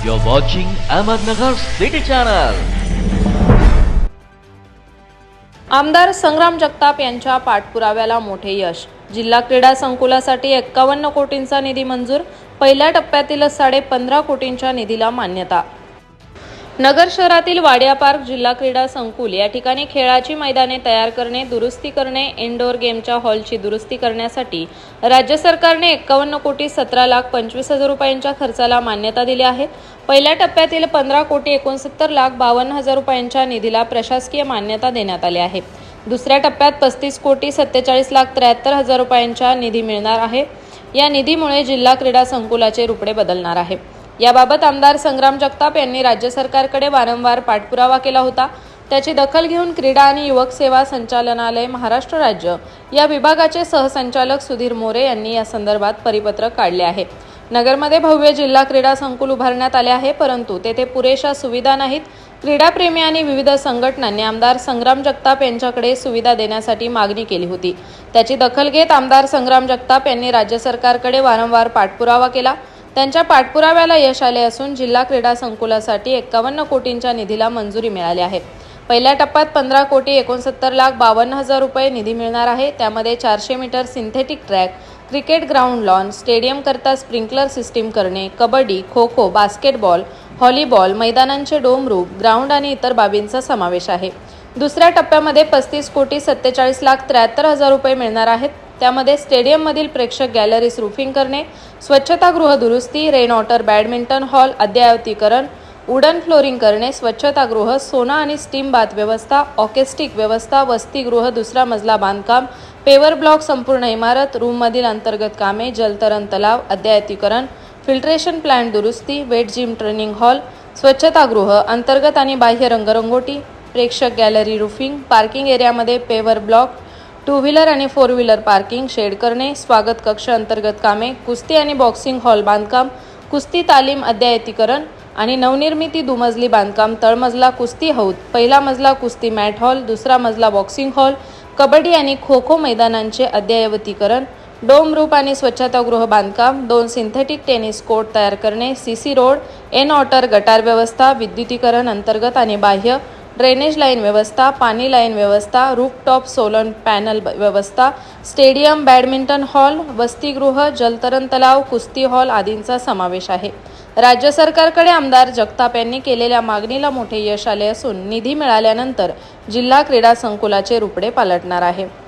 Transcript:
You're watching Ahmednagar City Channel. आमदार संग्राम जगताप यांच्या पाठपुराव्याला मोठे यश जिल्हा क्रीडा संकुलासाठी एक्कावन्न कोटींचा निधी मंजूर पहिल्या टप्प्यातीलच साडे पंधरा कोटींच्या निधीला मान्यता नगर शहरातील वाडिया पार्क जिल्हा क्रीडा संकुल या ठिकाणी खेळाची मैदाने तयार करणे दुरुस्ती करणे इनडोअर गेमच्या हॉलची दुरुस्ती करण्यासाठी राज्य सरकारने एक्कावन्न कोटी सतरा लाख पंचवीस हजार रुपयांच्या खर्चाला मान्यता दिली आहे. पहिल्या टप्प्यातील पंधरा कोटी एकोणसत्तर लाख बावन्न हजार रुपयांच्या निधीला प्रशासकीय मान्यता देण्यात आली आहे. दुसऱ्या टप्प्यात पस्तीस कोटी सत्तेचाळीस लाख त्र्याहत्तर हजार रुपयांच्या निधी मिळणार आहे. या निधीमुळे जिल्हा क्रीडा संकुलाचे रुपडे बदलणार आहे. याबाबत आमदार संग्राम जगताप यांनी राज्य सरकारकडे वारंवार पाठपुरावा केला होता. त्याची दखल घेऊन क्रीडा आणि युवक सेवा संचालनालय महाराष्ट्र राज्य या विभागाचे सहसंचालक सुधीर मोरे यांनी या संदर्भात परिपत्रक काढले आहे. नगरमध्ये भव्य जिल्हा क्रीडा संकुल उभारण्यात आले आहे परंतु तेथे पुरेशा सुविधा नाहीत. क्रीडाप्रेमी आणि विविध संघटनांनी आमदार संग्राम जगताप यांच्याकडे सुविधा देण्यासाठी मागणी केली होती. त्याची दखल घेत आमदार संग्राम जगताप यांनी राज्य सरकारकडे वारंवार पाठपुरावा केला. त्यांच्या पाठपुराव्याला यश आले असून जिल्हा क्रीडा संकुलासाठी एक्कावन्न कोटींच्या निधीला मंजुरी मिळाली आहे. पहिल्या टप्प्यात पंधरा कोटी एकोणसत्तर लाख बावन्न हजार रुपये निधी मिळणार आहे. त्यामध्ये चारशे metre synthetic track cricket ground lawn stadium करता स्प्रिंकलर सिस्टीम करणे कबड्डी खो खो बास्केटबॉल व्हॉलीबॉल मैदानांचे डोमरूप ग्राउंड आणि इतर बाबींचा समावेश आहे. दुसऱ्या टप्प्यामध्ये पस्तीस कोटी सत्तेचाळीस लाख त्र्याहत्तर हजार रुपये मिळणार आहेत. त्यामध्ये स्टेडियममधील प्रेक्षक गॅलरीज रूफिंग करणे स्वच्छतागृह दुरुस्ती रेन वॉटर बॅडमिंटन हॉल अद्ययावतीकरण वुडन फ्लोरिंग करणे स्वच्छतागृह सोना आणि स्टीम बाथ व्यवस्था ऑकेस्टिक व्यवस्था वसतिगृह दुसरा मजला बांधकाम पेवर ब्लॉक संपूर्ण इमारत रूममधील अंतर्गत कामे जलतरण तलाव अद्ययातीकरण फिल्ट्रेशन प्लांट दुरुस्ती वेट जिम ट्रेनिंग हॉल स्वच्छतागृह अंतर्गत आणि बाह्य रंगरंगोटी प्रेक्षक गॅलरी रूफिंग पार्किंग एरियामध्ये पेवर ब्लॉक टू व्हीलर आणि फोर व्हीलर पार्किंग शेड करणे स्वागत कक्ष अंतर्गत कामे कुस्ती आणि बॉक्सिंग हॉल बांधकाम कुस्ती तालीम अद्यायतीकरण आणि नवनिर्मिती दुमजली बांधकाम तळमजला कुस्ती हौद पहिला मजला कुस्ती मॅट हॉल दुसरा मजला बॉक्सिंग हॉल कबड्डी आणि खो खो मैदानांचे अद्ययावतीकरण डोम रूप आणि स्वच्छतागृह बांधकाम दोन सिंथेटिक टेनिस कोर्ट तयार करणे सी सी रोड एन ऑटर गटार व्यवस्था विद्युतीकरण अंतर्गत आणि बाह्य ड्रेनेज लाईन व्यवस्था पाणी लाईन व्यवस्था रूपटॉप सोलर पॅनल ब- व्यवस्था स्टेडियम बॅडमिंटन हॉल वसतिगृह जलतरण तलाव कुस्ती हॉल आदींचा समावेश आहे. राज्य सरकारकडे आमदार जगताप यांनी केलेल्या मागणीला मोठे यश आले असून निधी मिळाल्यानंतर जिल्हा क्रीडा संकुलाचे रुपडे पालटणार आहे.